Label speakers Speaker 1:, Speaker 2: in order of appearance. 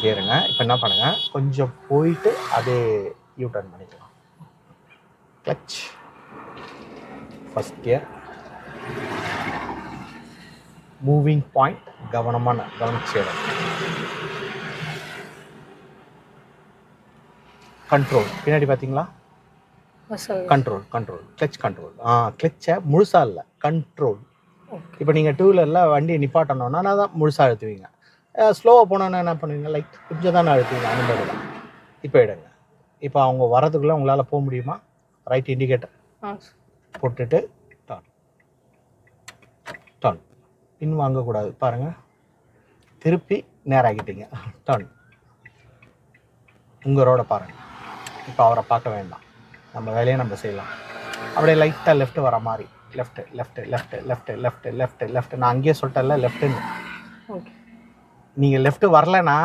Speaker 1: கியருங்க இப்போ என்ன பண்ணுங்க? கொஞ்சம் போயிட்டு அதே யூ டர்ன் பண்ணிக்கலாம் clutch first gear moving point கவனமான கவனிச்சு கண்ட்ரோல் பின்னாடி பார்த்தீங்களா கண்ட்ரோல் கண்ட்ரோல் கிளச் கண்ட்ரோல் ஆ கிளச்சை முழுசா இல்லை. கண்ட்ரோல் இப்போ நீங்கள் டூ வீலரில் வண்டியை நிப்பாட்டணும்னா நான் தான் முழுசாக அழுத்துவீங்க. ஸ்லோவாக போனோன்னா என்ன பண்ணுவீங்க? லைக் கொஞ்சம் தானே அழுத்துவீங்க அந்த மாதிரி தான். இப்போ எடுங்க. இப்போ அவங்க வரதுக்குள்ளே உங்களால் போக முடியுமா? ரைட் இண்டிகேட்டர் போட்டுட்டு டான் டான் பின் வாங்கக்கூடாது. பாருங்கள் திருப்பி நேராகிட்டீங்க டான் உங்கள் ரோட பாருங்கள் இப்போ அவரை பார்க்க வேண்டாம். நம்ம வேலையை நம்ம செய்யலாம். அப்படியே லைட்டாக லெஃப்ட் வர மாதிரி. Left left left left left left left நான் அங்கேயே சொல்லிட்டேன்ல லெஃப்ட்டுன்னு
Speaker 2: ஓகே
Speaker 1: நீங்கள் லெஃப்ட் வரலைன்னா